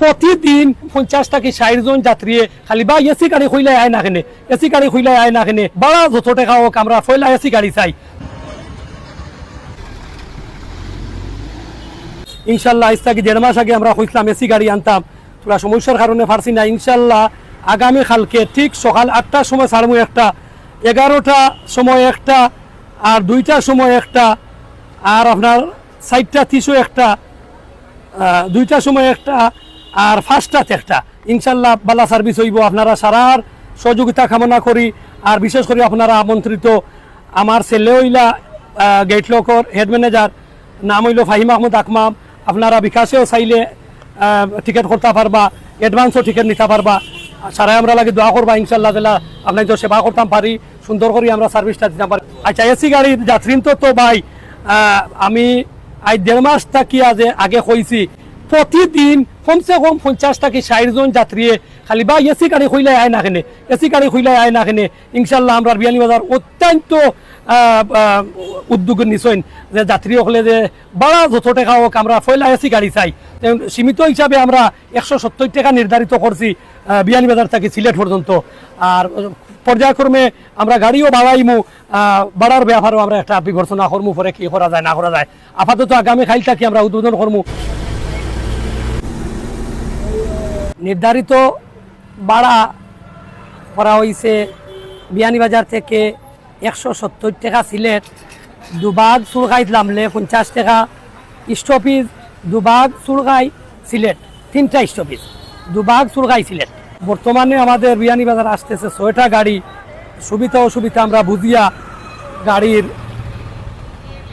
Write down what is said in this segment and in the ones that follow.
প্রতিদিন পঞ্চাশ টাকা ষাট জন যাত্রী খালি বা এসি গাড়ি খুইলে আয় না কেনে, এসি গাড়ি খুইলে আয় না কেনে বাড়া যত টাকা হোক আমরা ফয়লা এসি গাড়ি চাই। ইনশাল্লাহ থেকে দেড় মাস আগে আমরা কইছিলাম এসি গাড়ি আনতাম। তোরা সমস্যার কারণে পারছি না। ইনশাল্লাহ, আগামী কালকে ঠিক সকাল আটটার সময় ছাড়বো একটা, এগারোটা সময় একটা, আর দুইটার সময় একটা, আর আপনার সাইডটা তিসও একটা দুইটার সময় একটা আর ফার্স্টটাতে একটা। ইনশাল্লাহ বালা সার্ভিস হইব আপনারা সারার সহযোগিতা কামনা করি। আর বিশেষ করে আপনারা আমন্ত্রিত আমার ছেলে হইলা গেট লকর হেড ম্যানেজার নাম হইল ফাহিম আহমদ আকমাম। আপনারা বিকাশেও চাইলে টিকিট করতে পারবা অ্যাডভান্সও টিকিট নিতে পারবা। সারাই আমরা লাগে দোয়া করবা, ইনশাল্লাহ দিলা আপনার তো সেবা করতাম পারি, সুন্দর করে আমরা সার্ভিসটা দিতাম পারি। আচ্ছা এসি গাড়ির যাত্রী তো তো ভাই আমি আজ দেড় মাস থাকি আজ আগে কইছি, প্রতিদিন কমসে কম পঞ্চাশ টাকা ষাট জন খালি বা এসি গাড়ি খুইলে আয় না কেনে এসি গাড়ি খুইলে আয় না কেনে। ইনশাল্লাহ আমরা বিয়ানি বাজার অত্যন্ত উদ্যোগ নিছইন যে যাত্রী হলে যে বাড়া যত টাকা হোক আমরা ফয়লা এসি গাড়ি চাই সীমিত হিসাবে আমরা একশো সত্তর টাকা নির্ধারিত করছি বিয়ানীবাজার থেকে সিলেট পর্যন্ত আর পর্যায়ক্রমে আমরা গাড়িও বাড়াইমু বাড়ার ব্যাপারেও আমরা একটা বিবেচনা করমু পরে কি করা যায়, না করা যায়। আপাতত আগামী খাইল থাকি আমরা উদ্বোধন করমু নির্ধারিত ভাড়া করা হয়েছে বিয়ানীবাজার থেকে একশো সত্তর টাকা সিলেট। দুবাগ সুরগাই নামলে পঞ্চাশ টাকা। স্টপিজ দুবাগ সুরগাই, সিলেট। তিনটা স্টপিজ দুবাগ সুরগাই, সিলেট। বর্তমানে আমাদের বিয়ানীবাজার আসতেছে ছয়টা গাড়ি। সুবিধা অসুবিধা আমরা বুঝিয়া গাড়ির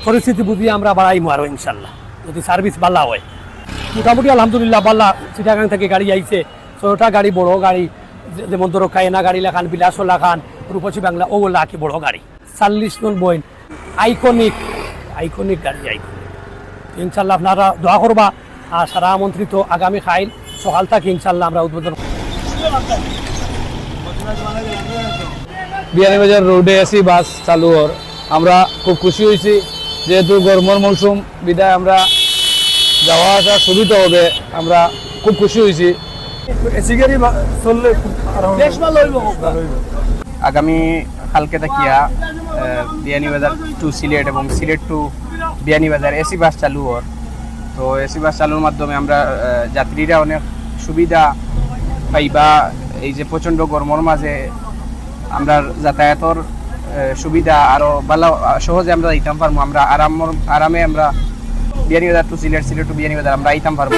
পরিস্থিতি বুঝিয়ে আমরা বাড়াইমু আরও ইনশাল্লাহ। যদি সার্ভিস ভালো হয়। মোটামুটি আলহামদুলিল্লাহ বাল্লা চিটাগাং থেকে গাড়ি আইছে। ছয়টা গাড়ি, বড় গাড়ি যেমন ধরো কায়না গাড়ি, লাখান বিলাস লাখান রূপসী বাংলা, ওগুলা কি বড় গাড়ি। চাল্লিশ জন বইন। আইকনিক আইকনিক গাড়ি, আইকনিক। ইনশাল্লাহ আপনারা দোয়া করবা আর সারা আমন্ত্রিত আগামী খাইল সকাল থেকে ইনশাল্লাহ আমরা উদ্বোধন। বিয়ানীবাজার রোডে এসি বাস চালু হর আমরা খুব খুশি হয়েছি, যেহেতু গরমের মৌসুম, বিদায় আমরা যাওয়া আসা সুবিধা হবে আমরা খুব খুশি হয়েছি। আগামী কালকে থাকিয়া বিয়ানীবাজার টু সিলেট এবং Sylhet to Beanibazar AC bus চালু হর তো এসি বাস চালুর মাধ্যমে আমরা যাত্রীরা অনেক সুবিধা পাইবা। এই যে প্রচণ্ড গরমের মাঝে আমরা যাতায়াতর সুবিধা আরও ভালো সহজে আমরা দিতাম পারব আমরা আরাম আরামে আমরা বিয়ানীবাজার টু সিলেট সিলেট টু বিয়ানীবাজার আমরা আইতাম পারব